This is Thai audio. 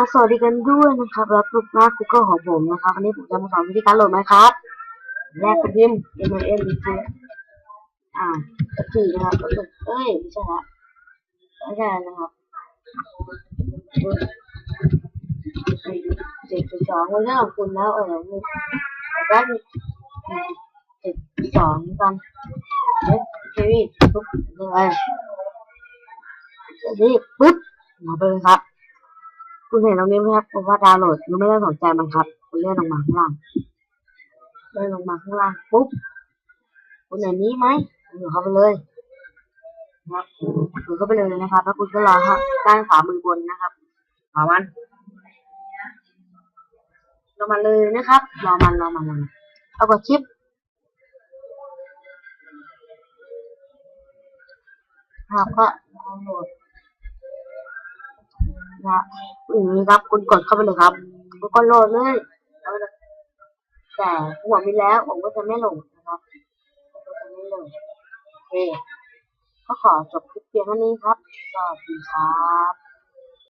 อะสวัสดีกันด้วยนะครับแล้วกลุ่มหน้าคุกเกอร์ของผมนะครับวันนี้ผมจะมาสอนวิธีการโหลดไหมครับแรกพิมพ์ M I N คืออ่าสี่นะครับก็คือเอ้ยไม่ใช่ละไม่ใช่นะครับเจ็ดจุดสองวันนี้ของคุณแล้วเออนี่แรกเจ็ดสองกันเด็กเจวี่ปุ๊บเลยนี่ปุ๊บมาไปเลยครับ คุณเห็นตรงนี้ไหมครับผมว่าดาวน์โหลดคุณไม่ต้องสนใจมันครับ คุณเลื่อนลงมาข้างล่างเลื่อนลงมาข้างล่างปุ๊บคุณเห็นนี้ไหมคุณเข้าไปเลยนะครับคุณเข้าไปเลยนะครับ แล้วคุณก็รอครับด้านขวามือบนนะครับขวามันรอมันเลยนะครับรอมันรอมันรอมันเอากดชิปครับก็ดาวน์โหลด นะอย่างนี้ครับคุณกดเข้าไปเลยครับแล้วก็โหลดเลยแล้วมันจะแต่หัวมีแล้วผมก็จะไม่หลงนะครับผมก็จะไม่หลงโอเคก็ขอจบคลิปเพียงเท่านี้ครับสวัสดีครับ